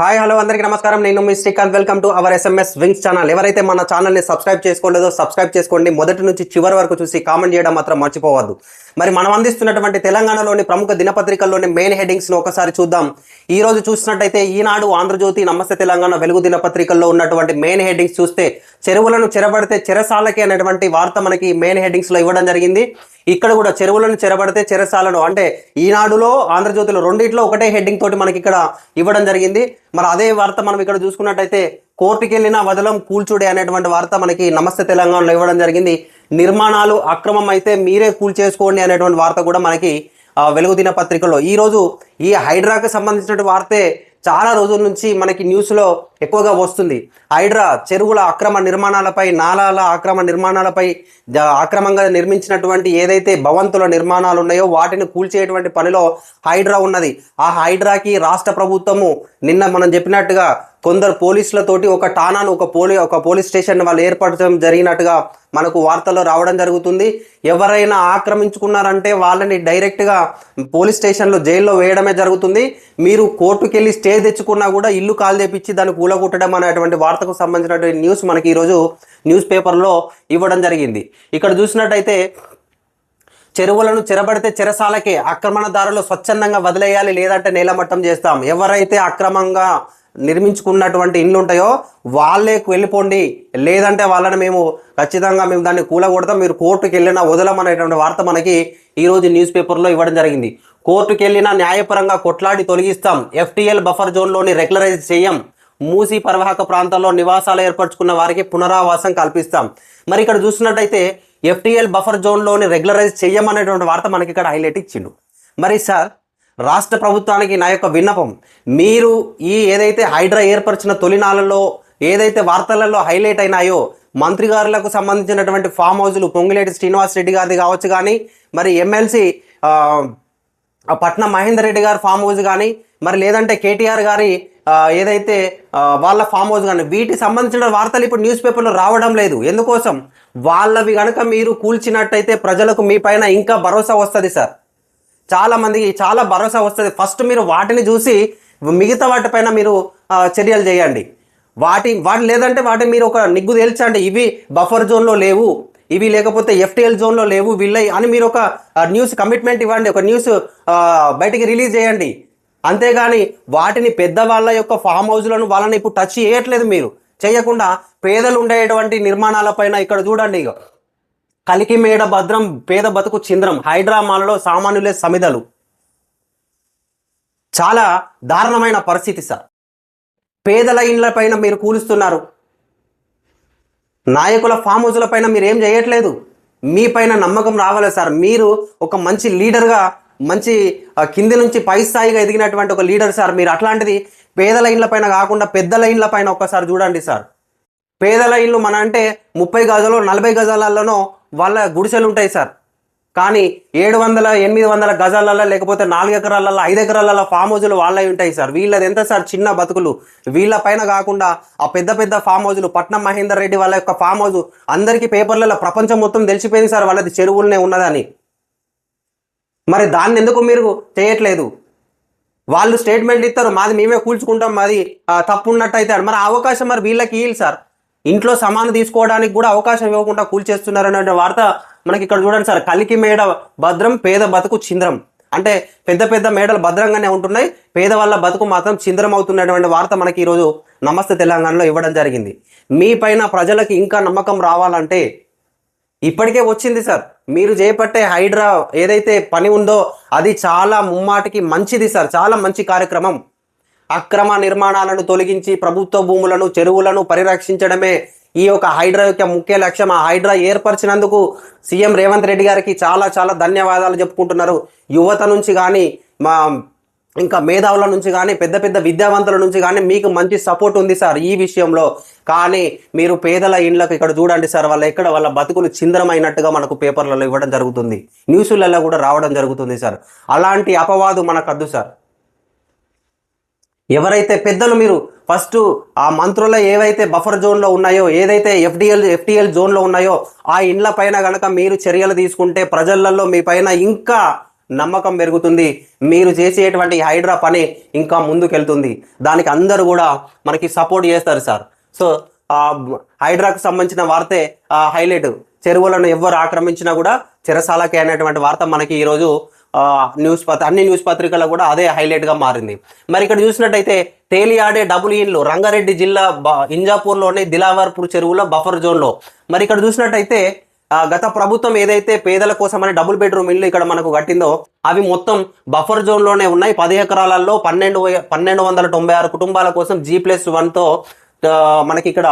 Hi hello అందరికీ నమస్కారం. నేను మీ Srikanth. Welcome to our SMS wings channel. ఎవరైతే మన ఛానల్ని సబ్స్క్రైబ్ చేసుకోలేదో సబ్స్క్రైబ్ చేసుకోండి. మొదటి నుంచి చివరి వరకు చూసి కామెంట్ చేయడం మాత్రం మర్చిపోవద్దు. మరి మనం అందిస్తున్నటువంటి తెలంగాణలోని ప్రముఖ దినపత్రికల్లోని మెయిన్ హెడ్డింగ్స్ను ఒకసారి చూద్దాం. ఈ రోజు చూసినట్టయితే ఈనాడు ఆంధ్రజ్యోతి నమస్తే తెలంగాణ వెలుగు దినపత్రికల్లో ఉన్నటువంటి మెయిన్ హెడ్డింగ్స్ చూస్తే చెరువులను చెరబడితే చెరసాలకి అనేటువంటి వార్త మనకి మెయిన్ హెడ్డింగ్స్లో ఇవ్వడం జరిగింది. ఇక్కడ కూడా చెరువులను చెరబడితే చెరసాలను అంటే ఈనాడులో ఆంధ్రజ్యోతిలో రెండిట్లో ఒకటే హెడ్డింగ్ తోటి మనకి ఇక్కడ ఇవ్వడం జరిగింది. మరి అదే వార్త మనం ఇక్కడ చూసుకున్నట్టయితే కోర్టుకి వెళ్ళిన వదలం కూల్చుడే అనేటువంటి వార్త మనకి నమస్తే తెలంగాణలో ఇవ్వడం జరిగింది. నిర్మాణాలు అక్రమం అయితే మీరే కూల్చేసుకోండి అనేటువంటి వార్త కూడా మనకి వెలుగుదిన వెలుగు దిన పత్రికలో. ఈరోజు ఈ హైడ్రాకు సంబంధించిన వార్తే చాలా రోజుల నుంచి మనకి న్యూస్లో ఎక్కువగా వస్తుంది. హైడ్రా చెరువుల అక్రమ నిర్మాణాలపై నాలాల అక్రమ నిర్మాణాలపై జ- అక్రమంగా నిర్మించినటువంటి ఏదైతే భవంతుల నిర్మాణాలు ఉన్నాయో వాటిని కూల్చేటువంటి పనిలో హైడ్రా ఉన్నది. ఆ హైడ్రాకి రాష్ట్ర ప్రభుత్వము నిన్న మనం చెప్పినట్టుగా కొందరు పోలీసులతోటి ఒక టానాను ఒక పోలీ ఒక పోలీస్ స్టేషన్ వాళ్ళు ఏర్పడటం జరిగినట్టుగా మనకు వార్తల్లో రావడం జరుగుతుంది. ఎవరైనా ఆక్రమించుకున్నారంటే వాళ్ళని డైరెక్ట్గా పోలీస్ స్టేషన్లో జైల్లో వేయడమే జరుగుతుంది. మీరు కోర్టుకు వెళ్ళి స్టే తెచ్చుకున్నా కూడా ఇల్లు కాల్ తెప్పించి దాన్ని కూలగొట్టడం అనేటువంటి వార్తకు సంబంధించినటువంటి న్యూస్ మనకి ఈరోజు న్యూస్ పేపర్లో ఇవ్వడం జరిగింది. ఇక్కడ చూసినట్టయితే చెరువులను చెరబడితే చెరసాలకే ఆక్రమణదారులు స్వచ్ఛందంగా వదిలేయాలి లేదంటే నేలమట్టం చేస్తాం. ఎవరైతే అక్రమంగా నిర్మించుకున్నటువంటి ఇండ్లు ఉంటాయో వాళ్ళే వెళ్ళిపోండి. లేదంటే వాళ్ళని మేము ఖచ్చితంగా మేము దాన్ని కూలగొడతాం. మీరు కోర్టుకు వెళ్ళినా వదలమనేటువంటి వార్త మనకి ఈరోజు న్యూస్ పేపర్లో ఇవ్వడం జరిగింది. కోర్టుకు వెళ్ళినా న్యాయపరంగా కొట్లాడి తొలగిస్తాం. ఎఫ్టీఎల్ బఫర్ జోన్లోని రెగ్యులరైజ్ చేయం. మూసీ పరివాహక ప్రాంతాల్లో నివాసాలు ఏర్పరచుకున్న వారికి పునరావాసం కల్పిస్తాం. మరి ఇక్కడ చూసినట్టయితే ఎఫ్టీఎల్ బఫర్ జోన్లోని రెగ్యులరైజ్ చేయమనేటువంటి వార్త మనకి ఇక్కడ హైలైట్ ఇచ్చిండు. మరి సార్ రాష్ట్ర ప్రభుత్వానికి నా యొక్క విన్నపం. మీరు ఈ ఏదైతే హైడ్రా ఏర్పరిచిన తొలినాళ్ళలో ఏదైతే వార్తలలో హైలైట్ అయినాయో మంత్రి గారులకు సంబంధించినటువంటి ఫామ్ హౌజులు పొంగిలేటి శ్రీనివాస్ రెడ్డి గారిది కావచ్చు కానీ మరి ఎమ్మెల్సీ పట్నం మహేందర్ రెడ్డి గారి ఫామ్ హౌస్ కానీ మరి లేదంటే కేటీఆర్ గారి ఏదైతే వాళ్ళ ఫామ్ హౌస్ కానీ వీటికి సంబంధించిన వార్తలు ఇప్పుడు న్యూస్ పేపర్లో రావడం లేదు. ఎందుకోసం? వాళ్ళవి కనుక మీరు కూల్చినట్టయితే ప్రజలకు మీ పైన ఇంకా భరోసా వస్తుంది సార్. చాలా మందికి చాలా భరోసా వస్తుంది. ఫస్ట్ మీరు వాటిని చూసి మిగతా వాటిపైన మీరు చర్యలు చేయండి. వాటి వాటి లేదంటే వాటిని మీరు ఒక నిగ్గు తేల్చండి. ఇవి బఫర్ జోన్లో లేవు. ఇవి లేకపోతే ఎఫ్టీఎల్ జోన్లో లేవు. వీళ్ళై అని మీరు ఒక న్యూస్ కమిట్మెంట్ ఇవ్వండి. ఒక న్యూస్ బయటికి రిలీజ్ చేయండి. అంతేగాని వాటిని పెద్దవాళ్ళ యొక్క ఫామ్ హౌస్లను వాళ్ళని ఇప్పుడు టచ్ చేయట్లేదు మీరు. చేయకుండా పేదలు ఉండేటువంటి నిర్మాణాలపైన ఇక్కడ చూడండి ఇక కలికి మేడ భద్రం పేద బతుకు చింద్రం హైడ్రామాలలో సామాన్యులే సమిదలు. చాలా దారుణమైన పరిస్థితి సార్. పేదల ఇండ్ల పైన మీరు కూలుస్తున్నారు. నాయకుల ఫామ్ హౌస్ల పైన మీరు ఏం చేయట్లేదు? మీ పైన నమ్మకం రావాలి సార్. మీరు ఒక మంచి లీడర్గా మంచి కింది నుంచి పై స్థాయిగా ఎదిగినటువంటి ఒక లీడర్ సార్. మీరు అట్లాంటిది పేదల ఇండ్ల పైన కాకుండా పెద్దల ఇండ్ల పైన ఒక్కసారి చూడండి సార్. పేదల ఇల్లు మన అంటే ముప్పై గజాలు నలభై గజాలలోనో వాళ్ళ గుడిసెలు ఉంటాయి సార్. కానీ ఏడు వందల ఎనిమిది వందల గజాలలో లేకపోతే నాలుగు ఎకరాలలో ఐదు ఎకరాలలో ఫామ్ హౌజులు వాళ్ళవి ఉంటాయి సార్. వీళ్ళది ఎంత సార్? చిన్న బతుకులు. వీళ్ళ పైన కాకుండా ఆ పెద్ద పెద్ద ఫామ్ హౌజులు పట్నం మహేందర్ రెడ్డి వాళ్ళ యొక్క ఫామ్ హౌస్ అందరికీ పేపర్లలో ప్రపంచం మొత్తం తెలిసిపోయింది సార్ వాళ్ళది చెరువులనే ఉన్నదని. మరి దాన్ని ఎందుకు మీరు చేయట్లేదు? వాళ్ళు స్టేట్మెంట్ ఇస్తారు మాది మేమే కూల్చుకుంటాం మాది తప్పు ఉన్నట్టయితే అయితే మరి అవకాశం మరి వీళ్ళకి ఇయ్యాలి సార్. ఇంట్లో సమానం తీసుకోవడానికి కూడా అవకాశం ఇవ్వకుండా కూల్చేస్తున్నారనే వార్త మనకి ఇక్కడ చూడండి సార్. కలికి మేడ భద్రం పేద బతుకు చింద్రం. అంటే పెద్ద పెద్ద మేడలు భద్రంగానే ఉంటున్నాయి. పేదవాళ్ళ బతుకు మాత్రం చింద్రం అవుతున్నటువంటి వార్త మనకి ఈరోజు నమస్తే తెలంగాణలో ఇవ్వడం జరిగింది. మీ పైన ప్రజలకు ఇంకా నమ్మకం రావాలంటే ఇప్పటికే వచ్చింది సార్. మీరు చేపట్టే హైడ్రా ఏదైతే పని ఉందో అది చాలా ముమ్మాటికి మంచిది సార్. చాలా మంచి కార్యక్రమం. అక్రమ నిర్మాణాలను తొలగించి ప్రభుత్వ భూములను చెరువులను పరిరక్షించడమే ఈ యొక్క హైడ్రా యొక్క ముఖ్య లక్ష్యం. ఆ హైడ్రా ఏర్పరిచినందుకు సీఎం రేవంత్ రెడ్డి గారికి చాలా చాలా ధన్యవాదాలు చెప్పుకుంటున్నారు. యువత నుంచి కానీ మా ఇంకా మేధావుల నుంచి కానీ పెద్ద పెద్ద విద్యావంతుల నుంచి కానీ మీకు మంచి సపోర్ట్ ఉంది సార్ ఈ విషయంలో. కానీ మీరు పేదల ఇండ్లకు ఇక్కడ చూడండి సార్ వాళ్ళ ఎక్కడ వాళ్ళ బతుకులు చిందరమైనట్టుగా మనకు పేపర్లలో ఇవ్వడం జరుగుతుంది. న్యూస్లలో కూడా రావడం జరుగుతుంది సార్. అలాంటి అపవాదు మనకు వద్దు సార్. ఎవరైతే పెద్దలు మీరు ఫస్ట్ ఆ మంత్రుల్లో ఏవైతే బఫర్ జోన్లో ఉన్నాయో ఏదైతే ఎఫ్డిఎల్ ఎఫ్టిఎల్ జోన్లో ఉన్నాయో ఆ ఇండ్ల పైన కనుక మీరు చర్యలు తీసుకుంటే ప్రజలలో మీ పైన ఇంకా నమ్మకం పెరుగుతుంది. మీరు చేసేటువంటి హైడ్రా పని ఇంకా ముందుకెళ్తుంది. దానికి అందరూ కూడా మనకి సపోర్ట్ చేస్తారు సార్. సో ఆ హైడ్రాకు సంబంధించిన వార్తే ఆ హైలైట్ చెరువులను ఎవరు ఆక్రమించినా కూడా చెరసాలకే అనేటువంటి వార్త మనకి ఈరోజు న్యూస్ పత్ర అన్ని న్యూస్ పత్రికలు కూడా అదే హైలైట్గా మారింది. మరి ఇక్కడ చూసినట్టయితే తేలియాడే డబుల్ ఇన్లు రంగారెడ్డి జిల్లా బ- ఇంజాపూర్లోని దిలావర్పూర్ చెరువులో బఫర్ జోన్లో. మరి ఇక్కడ చూసినట్టయితే గత ప్రభుత్వం ఏదైతే పేదల కోసమని డబుల్ బెడ్రూమ్ ఇల్లు ఇక్కడ మనకు కట్టిందో అవి మొత్తం బఫర్ జోన్లోనే ఉన్నాయి. పది ఎకరాలలో పన్నెండు పన్నెండు వందల తొంభై ఆరు కుటుంబాల కోసం జీ ప్లస్ వన్తో మనకి ఇక్కడ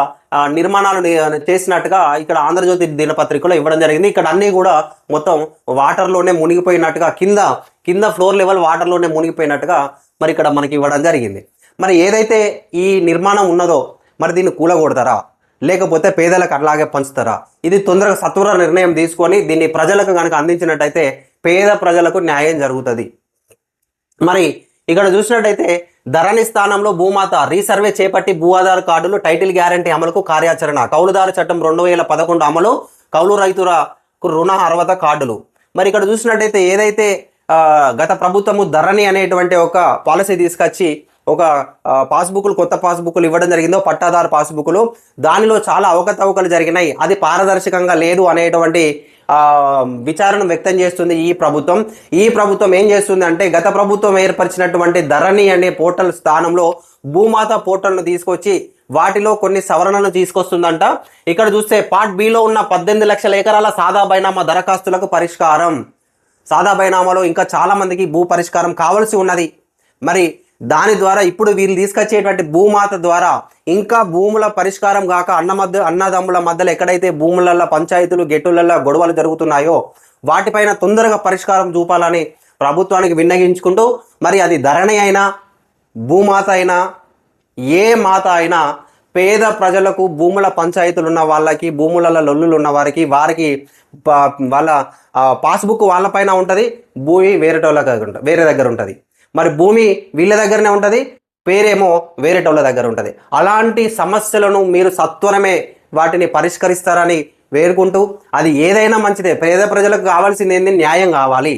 నిర్మాణాలు చేసినట్టుగా ఇక్కడ ఆంధ్రజ్యోతి దినపత్రికలో ఇవ్వడం జరిగింది. ఇక్కడ అన్నీ కూడా మొత్తం వాటర్లోనే మునిగిపోయినట్టుగా కింద కింద ఫ్లోర్ లెవెల్ వాటర్లోనే మునిగిపోయినట్టుగా మరి ఇక్కడ మనకి ఇవ్వడం జరిగింది. మరి ఏదైతే ఈ నిర్మాణం ఉన్నదో మరి దీన్ని కూలగొడతారా? లేకపోతే పేదలకు అట్లాగే పంచుతారా? ఇది తొందరగా సత్వర నిర్ణయం తీసుకొని దీన్ని ప్రజలకు కనుక అందించినట్టయితే పేద ప్రజలకు న్యాయం జరుగుతుంది. మరి ఇక్కడ చూసినట్టయితే ధరణి స్థానంలో భూమాత రీసర్వే చేపట్టి భూ ఆధార్ కార్డులు టైటిల్ గ్యారంటీ అమలుకు కార్యాచరణ. కౌలుదారు చట్టం రెండు వేల పదకొండు అమలు కౌలు రైతులకు రుణ అర్హత కార్డులు. మరి ఇక్కడ చూసినట్టయితే ఏదైతే గత ప్రభుత్వము ధరణి అనేటువంటి ఒక పాలసీ తీసుకొచ్చి ఒక పాస్బుక్లు కొత్త పాస్బుక్లు ఇవ్వడం జరిగిందో పట్టాదారు పాస్బుక్లు దానిలో చాలా అవకతవకలు జరిగినాయి. అది పారదర్శకంగా లేదు అనేటువంటి విచారణ వ్యక్తం చేస్తుంది ఈ ప్రభుత్వం. ఈ ప్రభుత్వం ఏం చేస్తుంది అంటే గత ప్రభుత్వం ఏర్పరిచినటువంటి ధరణి అనే పోర్టల్ స్థానంలో భూమాత పోర్టల్ను తీసుకొచ్చి వాటిలో కొన్ని సవరణలు తీసుకొస్తుందంట. ఇక్కడ చూస్తే పార్ట్ బిలో ఉన్న పద్దెనిమిది లక్షల ఎకరాల సాదా బైనామా దరఖాస్తులకు పరిష్కారం. సాదా బైనామాలో ఇంకా చాలామందికి భూ పరిష్కారం కావాల్సి ఉన్నది. మరి దాని ద్వారా ఇప్పుడు వీళ్ళు తీసుకొచ్చేటువంటి భూమాత ద్వారా ఇంకా భూముల పరిష్కారం కాక అన్న మధ్య అన్నదమ్ముల మధ్యలో ఎక్కడైతే భూములలో పంచాయతీలు గెట్టులలో గొడవలు జరుగుతున్నాయో వాటిపైన తొందరగా పరిష్కారం చూపాలని ప్రభుత్వానికి విన్నగించుకుంటూ మరి అది ధరణి అయినా భూమాత అయినా ఏ మాత అయినా పేద ప్రజలకు భూముల పంచాయతీలు ఉన్న వాళ్ళకి భూములలో లొల్లులు ఉన్న వారికి వారికి వాళ్ళ పాస్బుక్ వాళ్ళపైన ఉంటుంది భూమి వేరేటోళ్ళ దగ్గర ఉంటుంది వేరే దగ్గర ఉంటుంది. మరి భూమి వీళ్ళ దగ్గరనే ఉంటుంది పేరేమో వేరేటోళ్ళ దగ్గర ఉంటుంది. అలాంటి సమస్యలను మీరు సత్వరమే వాటిని పరిష్కరిస్తారని వేరుకుంటూ అది ఏదైనా మంచిదే. పేద ప్రజలకు కావాల్సింది ఏంది? న్యాయం కావాలి.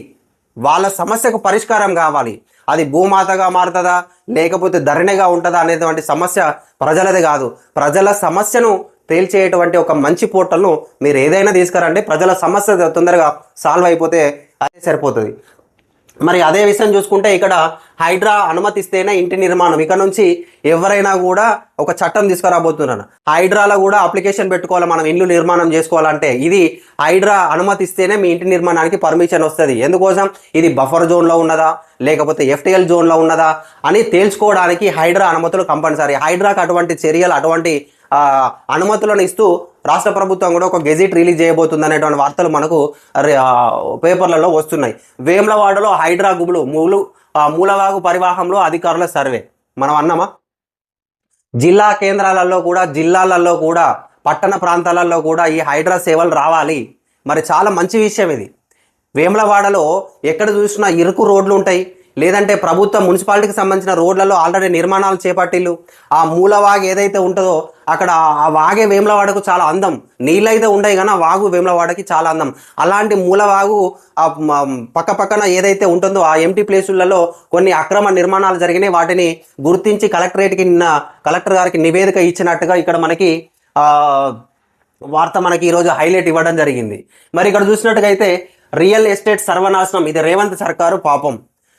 వాళ్ళ సమస్యకు పరిష్కారం కావాలి. అది భూమాతగా మారుతుందా? లేకపోతే ధరణిగా ఉంటుందా అనేటువంటి సమస్య ప్రజలది కాదు. ప్రజల సమస్యను తేల్చేటువంటి ఒక మంచి పోర్టల్ను మీరు ఏదైనా తీసుకురండి. ప్రజల సమస్య తొందరగా సాల్వ్ అయిపోతే అదే సరిపోతుంది. మరి అదే విషయం చూసుకుంటే ఇక్కడ హైడ్రా అనుమతిస్తేనే ఇంటి నిర్మాణం. ఇక్కడ నుంచి ఎవరైనా కూడా ఒక చట్టం తీసుకురాబోతున్నాను హైడ్రాలో కూడా అప్లికేషన్ పెట్టుకోవాలి మనం ఇల్లు నిర్మాణం చేసుకోవాలంటే. ఇది హైడ్రా అనుమతిస్తేనే మీ ఇంటి నిర్మాణానికి పర్మిషన్ వస్తుంది. ఎందుకోసం? ఇది బఫర్ జోన్లో ఉన్నదా? లేకపోతే ఎఫ్టిఎల్ జోన్లో ఉన్నదా? అని తేల్చుకోవడానికి హైడ్రా అనుమతులు కంపల్సరీ. హైడ్రాకు అటువంటి చర్యలు అటువంటి అనుమతులను ఇస్తూ రాష్ట్ర ప్రభుత్వం కూడా ఒక గెజిట్ రిలీజ్ చేయబోతుంది అనేటువంటి వార్తలు మనకు పేపర్లలో వస్తున్నాయి. వేములవాడలో హైడ్రా గుబులు మూలు మూలవాగు పరివాహంలో అధికారుల సర్వే. మనం అన్నామా? జిల్లా కేంద్రాలలో కూడా జిల్లాలలో కూడా పట్టణ ప్రాంతాలలో కూడా ఈ హైడ్రా సేవలు రావాలి. మరి చాలా మంచి విషయం ఇది. వేములవాడలో ఎక్కడ చూసినా ఇరుకు రోడ్లు ఉంటాయి. లేదంటే ప్రభుత్వ మున్సిపాలిటీకి సంబంధించిన రోడ్లలో ఆల్రెడీ నిర్మాణాలు చేపట్టిల్లు. ఆ మూలవాగు ఏదైతే ఉంటుందో అక్కడ ఆ వాగే వేములవాడకు చాలా అందం. నీళ్ళైతే ఉండయి కానీ ఆ వాగు వేములవాడకి చాలా అందం. అలాంటి మూలవాగు ఆ పక్క పక్కన ఏదైతే ఉంటుందో ఆ ఎంటీ ప్లేసులలో కొన్ని అక్రమ నిర్మాణాలు జరిగినాయి. వాటిని గుర్తించి కలెక్టరేట్కి నిన్న కలెక్టర్ గారికి నివేదిక ఇచ్చినట్టుగా ఇక్కడ మనకి వార్త మనకి ఈరోజు హైలైట్ ఇవ్వడం జరిగింది. మరి ఇక్కడ చూసినట్టుగా అయితే రియల్ ఎస్టేట్ సర్వనాశనం. ఇది రేవంత్ సర్కారు పాపం.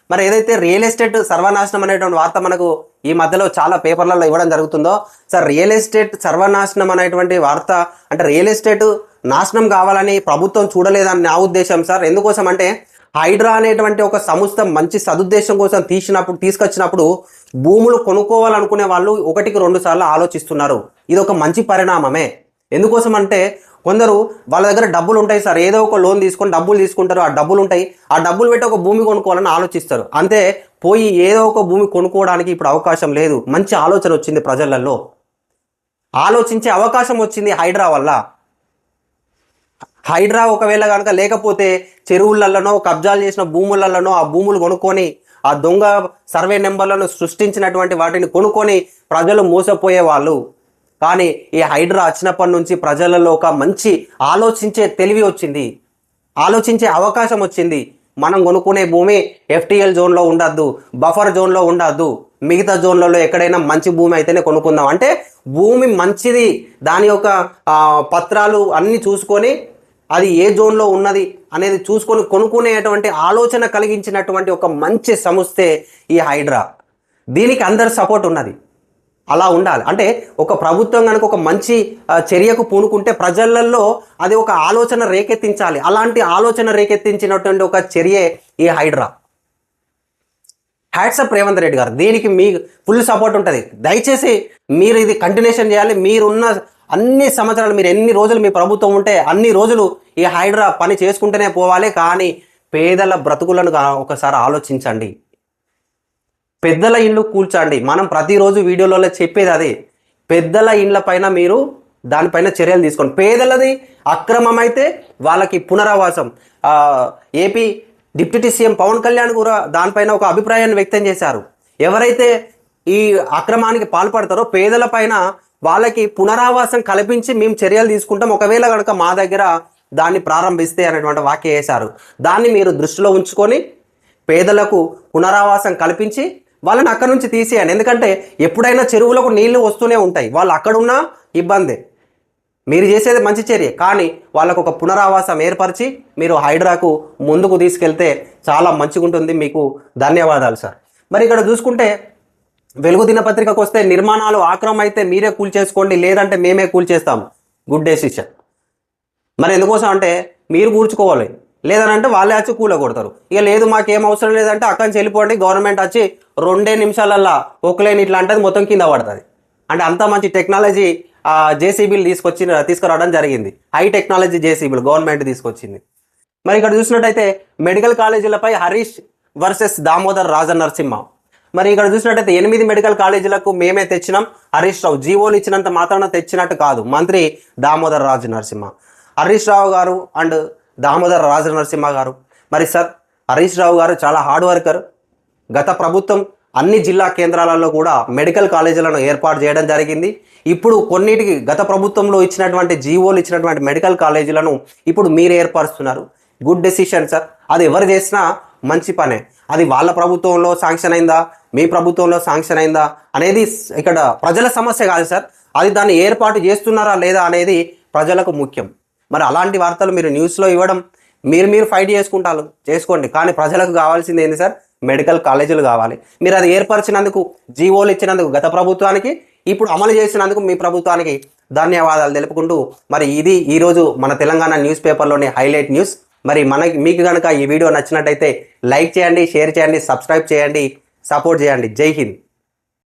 మరి ఏదైతే రియల్ ఎస్టేట్ సర్వనాశనం అనేటువంటి వార్త మనకు ఈ మధ్యలో చాలా పేపర్లలో ఇవ్వడం జరుగుతుందో సార్ రియల్ ఎస్టేట్ సర్వనాశనం అనేటువంటి వార్త అంటే రియల్ ఎస్టేట్ నాశనం కావాలని ప్రభుత్వం చూడలేదని నా ఉద్దేశం సార్ ఎందుకోసం అంటే హైడ్రా అనేటువంటి ఒక సంస్థ మంచి సదుద్దేశం కోసం తీసినప్పుడు తీసుకొచ్చినప్పుడు భూములు కొనుక్కోవాలనుకునే వాళ్ళు ఒకటికి రెండు సార్లు ఆలోచిస్తున్నారు. ఇది ఒక మంచి పరిణామమే. ఎందుకోసం అంటే కొందరు వాళ్ళ దగ్గర డబ్బులు ఉంటాయి సార్. ఏదో ఒక లోన్ తీసుకొని డబ్బులు తీసుకుంటారు. ఆ డబ్బులు ఉంటాయి. ఆ డబ్బులు పెట్టి ఒక భూమి కొనుక్కోవాలని ఆలోచిస్తారు. అంతే పోయి ఏదో ఒక భూమి కొనుక్కోవడానికి ఇప్పుడు అవకాశం లేదు. మంచి ఆలోచన వచ్చింది ప్రజలలో. ఆలోచించే అవకాశం వచ్చింది హైడ్రా వల్ల. హైడ్రా ఒకవేళ కనుక లేకపోతే చెరువులలోనో కబ్జాలు చేసిన భూములలోనో ఆ భూములు కొనుక్కొని ఆ దొంగ సర్వే నెంబర్లను సృష్టించినటువంటి వాటిని కొనుక్కొని ప్రజలు మోసపోయే వాళ్ళు కానీ ఈ హైడ్రా వచ్చినప్పటి నుంచి ప్రజలలో ఒక మంచి ఆలోచించే తెలివి వచ్చింది. ఆలోచించే అవకాశం వచ్చింది. మనం కొనుక్కునే భూమి ఎఫ్టీఎల్ జోన్లో ఉండద్దు బఫర్ జోన్లో ఉండద్దు. మిగతా జోన్లలో ఎక్కడైనా మంచి భూమి అయితేనే కొనుక్కుందాం. అంటే భూమి మంచిది. దాని యొక్క పత్రాలు అన్నీ చూసుకొని అది ఏ జోన్లో ఉన్నది అనేది చూసుకొని కొనుక్కునేటువంటి ఆలోచన కలిగించినటువంటి ఒక మంచి సంస్థే ఈ హైడ్రా. దీనికి అందరి సపోర్ట్ ఉన్నది. అలా ఉండాలి. అంటే ఒక ప్రభుత్వం కనుక ఒక మంచి చర్యకు పూనుకుంటే ప్రజలలో అది ఒక ఆలోచన రేకెత్తించాలి. అలాంటి ఆలోచన రేకెత్తించినటువంటి ఒక చర్యే ఈ హైడ్రా. హ్యాట్సప్ రేవంత్ రెడ్డి గారు. దీనికి మీ ఫుల్ సపోర్ట్ ఉంటుంది. దయచేసి మీరు ఇది కంటిన్యూషన్ చేయాలి. మీరున్న అన్ని సంవత్సరాలు మీరు ఎన్ని రోజులు మీ ప్రభుత్వం ఉంటే అన్ని రోజులు ఈ హైడ్రా పని చేసుకుంటూనే పోవాలి. కానీ పేదల బ్రతుకులను ఒకసారి ఆలోచించండి. పెద్దల ఇండ్లు కూల్చండి. మనం ప్రతిరోజు వీడియోలలో చెప్పేది అదే. పెద్దల ఇండ్ల పైన మీరు దానిపైన చర్యలు తీసుకోండి. పేదలది అక్రమమైతే వాళ్ళకి పునరావాసం. AP deputy CM Pawan Kalyan కూడా దానిపైన ఒక అభిప్రాయాన్ని వ్యక్తం చేశారు. ఎవరైతే ఈ అక్రమానికి పాల్పడతారో పేదల పైన వాళ్ళకి పునరావాసం కల్పించి మేము చర్యలు తీసుకుంటాం. ఒకవేళ కనుక మా దగ్గర దాన్ని ప్రారంభిస్తే అనేటువంటి వాక్య వేశారు దాన్ని మీరు దృష్టిలో ఉంచుకొని పేదలకు పునరావాసం కల్పించి వాళ్ళని అక్కడ నుంచి తీసేయండి. ఎందుకంటే ఎప్పుడైనా చెరువులకు నీళ్ళు వస్తూనే ఉంటాయి. వాళ్ళు అక్కడున్నా ఇబ్బందే. మీరు చేసేది మంచి చర్య. కానీ వాళ్ళకు ఒక పునరావాసం ఏర్పరిచి మీరు హైడ్రాకు ముందుకు తీసుకెళ్తే చాలా మంచిగా ఉంటుంది. మీకు ధన్యవాదాలు సార్. మరి ఇక్కడ చూసుకుంటే వెలుగు దినపత్రికకు వస్తే నిర్మాణాలు ఆక్రమం అయితే మీరే కూల్చేసుకోండి లేదంటే మేమే కూల్చేస్తాం గుడ్ గుడ్ డెసిషన్ మరి ఎందుకోసం అంటే మీరు కూర్చుకోవాలి లేదనంటే వాళ్ళే వచ్చి కూల కొడతారు ఇక లేదు మాకేం అవసరం లేదంటే అక్కడి నుంచి వెళ్ళిపోండి గవర్నమెంట్ వచ్చి రెండే నిమిషాలల్లా ఒకలేని ఇట్లా అంటే మొత్తం కింద పడుతుంది. అంటే అంత మంచి టెక్నాలజీ జేసీబీలు తీసుకొచ్చి తీసుకురావడం జరిగింది. హై టెక్నాలజీ జేసీబీలు గవర్నమెంట్ తీసుకొచ్చింది. మరి ఇక్కడ చూసినట్టయితే మెడికల్ కాలేజీలపై హరీష్ వర్సెస్ దామోదర్ రాజ నరసింహ మరి ఇక్కడ చూసినట్టయితే ఎనిమిది మెడికల్ కాలేజీలకు మేమే తెచ్చినాం. హరీష్ రావు జీవోలు ఇచ్చినంత మాత్రాన తెచ్చినట్టు కాదు మంత్రి దామోదర్ రాజు నరసింహ హరీష్ రావు గారు అండ్ దామోదర్ రాజ నరసింహ గారు. మరి సార్ హరీష్ రావు గారు చాలా హార్డ్ వర్కర్ గత ప్రభుత్వం అన్ని జిల్లా కేంద్రాలలో కూడా మెడికల్ కాలేజీలను ఏర్పాటు చేయడం జరిగింది. ఇప్పుడు కొన్నిటికి గత ప్రభుత్వంలో ఇచ్చినటువంటి జీవోలు ఇచ్చినటువంటి మెడికల్ కాలేజీలను ఇప్పుడు మీరు ఏర్పరుస్తున్నారు. గుడ్ డెసిషన్ సార్ అది ఎవరు చేసినా మంచి పనే. అది వాళ్ళ ప్రభుత్వంలో శాంక్షన్ అయిందా? మీ ప్రభుత్వంలో శాంక్షన్ అయిందా? అనేది ఇక్కడ ప్రజల సమస్య కాదు సార్ అది దాన్ని ఏర్పాటు చేస్తున్నారా లేదా అనేది ప్రజలకు ముఖ్యం. మరి అలాంటి వార్తలు మీరు న్యూస్లో ఇవ్వడం మీరు మీరు ఫైట్ చేసుకుంటారు చేసుకోండి. కానీ ప్రజలకు కావాల్సింది ఏంది సార్? మెడికల్ కాలేజీలు కావాలి. మీరు అది ఏర్పరిచినందుకు జీవోలు ఇచ్చినందుకు గత ప్రభుత్వానికి ఇప్పుడు అమలు చేసినందుకు మీ ప్రభుత్వానికి ధన్యవాదాలు తెలుపుకుంటూ మరి ఇది ఈరోజు మన తెలంగాణ న్యూస్ పేపర్లోని హైలైట్ న్యూస్. మరి మనకి మీకు కనుక ఈ వీడియో నచ్చినట్టయితే లైక్ చేయండి షేర్ చేయండి సబ్స్క్రైబ్ చేయండి సపోర్ట్ చేయండి. జై హింద్.